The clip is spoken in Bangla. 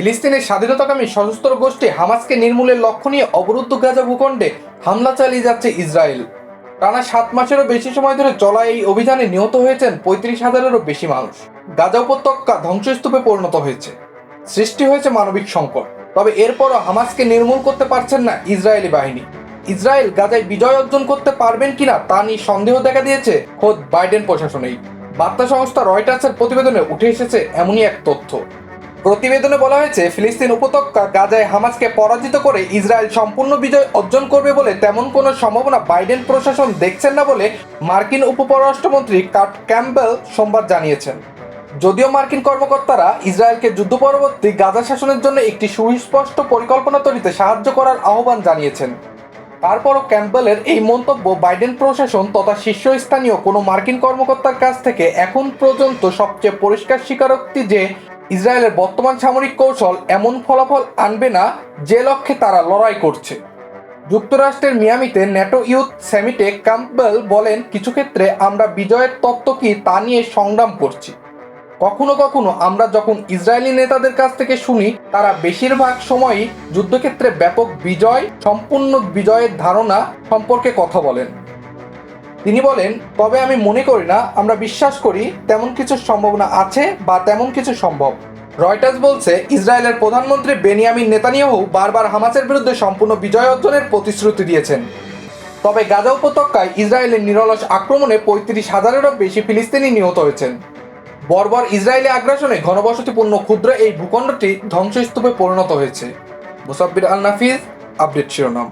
ফিলিস্তিনের স্বাধীনতাকামী সশস্ত্র গোষ্ঠী হামাসকে নির্মূলের লক্ষ্য নিয়ে অবরুদ্ধ গাজা ভূখণ্ডে হামলা চালিয়ে যাচ্ছে ইসরায়েল। টানা সাত মাসেরও বেশি সময় ধরে চলা এই অভিযানে নিহত হয়েছেন পঁয়ত্রিশ হাজারেরও বেশি মানুষ। গাজা উপত্যকা ধ্বংসস্তূপে পরিণত হয়েছে। সৃষ্টি হয়েছে মানবিক সংকট। তবে এরপরও হামাসকে নির্মূল করতে পারছেন না ইসরায়েলি বাহিনী। ইসরায়েল গাজায় বিজয় অর্জন করতে পারবেন কিনা তা নিয়ে সন্দেহ দেখা দিয়েছে খোদ বাইডেন প্রশাসনেই। বার্তা সংস্থা রয়টার্সের প্রতিবেদনে উঠে এসেছে এমনই এক তথ্য। প্রতিবেদনে বলা হয়েছে, ফিলিস্তিন উপত্যকা গাজায় হামাসকে পরাজিত করে ইসরায়েল সম্পূর্ণ বিজয় অর্জন করবে বলে তেমন কোনো সম্ভাবনা বাইডেন প্রশাসন দেখছেন না বলে মার্কিন উপপররাষ্ট্রমন্ত্রী কার্ট ক্যাম্পবেল সোমবার জানিয়েছেন। যদিও মার্কিন কর্মকর্তারা ইসরায়েলকে যুদ্ধ পরবর্তী গাজা শাসনের জন্য একটি সুস্পষ্ট পরিকল্পনা তৈরিতে সাহায্য করার আহ্বান জানিয়েছেন। তারপরও ক্যাম্পবেলের এই মন্তব্য বাইডেন প্রশাসন তথা শীর্ষস্থানীয় কোনো মার্কিন কর্মকর্তার কাছ থেকে এখন পর্যন্ত সবচেয়ে পরিষ্কার স্বীকারোক্তি যে ইসরায়েলের বর্তমান সামরিক কৌশল এমন ফলাফল আনবে না যে লক্ষ্যে তারা লড়াই করছে। যুক্তরাষ্ট্রের মিয়ামিতে ন্যাটো ইউথ স্যামিটে ক্যাম্পবেল বলেন, কিছু ক্ষেত্রে আমরা বিজয়ের তত্ত্ব কি তা নিয়ে সংগ্রাম করছি। কখনো কখনো আমরা যখন ইসরায়েলি নেতাদের কাছ থেকে শুনি, তারা বেশিরভাগ সময়ই যুদ্ধক্ষেত্রে ব্যাপক বিজয়, সম্পূর্ণ বিজয়ের ধারণা সম্পর্কে কথা বলেন। তিনি বলেন, তবে আমি মনে করি না, আমরা বিশ্বাস করি তেমন কিছু সম্ভাবনা আছে বা তেমন কিছু সম্ভব। রয়টার্স বলছে, ইসরায়েলের প্রধানমন্ত্রী বেনিয়ামিন নেতানিয়াহু বারবার হামাসের বিরুদ্ধে সম্পূর্ণ বিজয় অর্জনের প্রতিশ্রুতি দিয়েছেন। তবে গাজা উপত্যকায় ইসরায়েলের নিরলস আক্রমণে পঁয়ত্রিশ হাজারেরও বেশি ফিলিস্তিনি নিহত হয়েছেন। বর্বর ইসরায়েলি আগ্রাসনে ঘনবসতিপূর্ণ ক্ষুদ্র এই ভূখণ্ডটি ধ্বংসস্তূপে পরিণত হয়েছে। মুসাব্বির আল নাফিজ আপডেট শিরোনাম।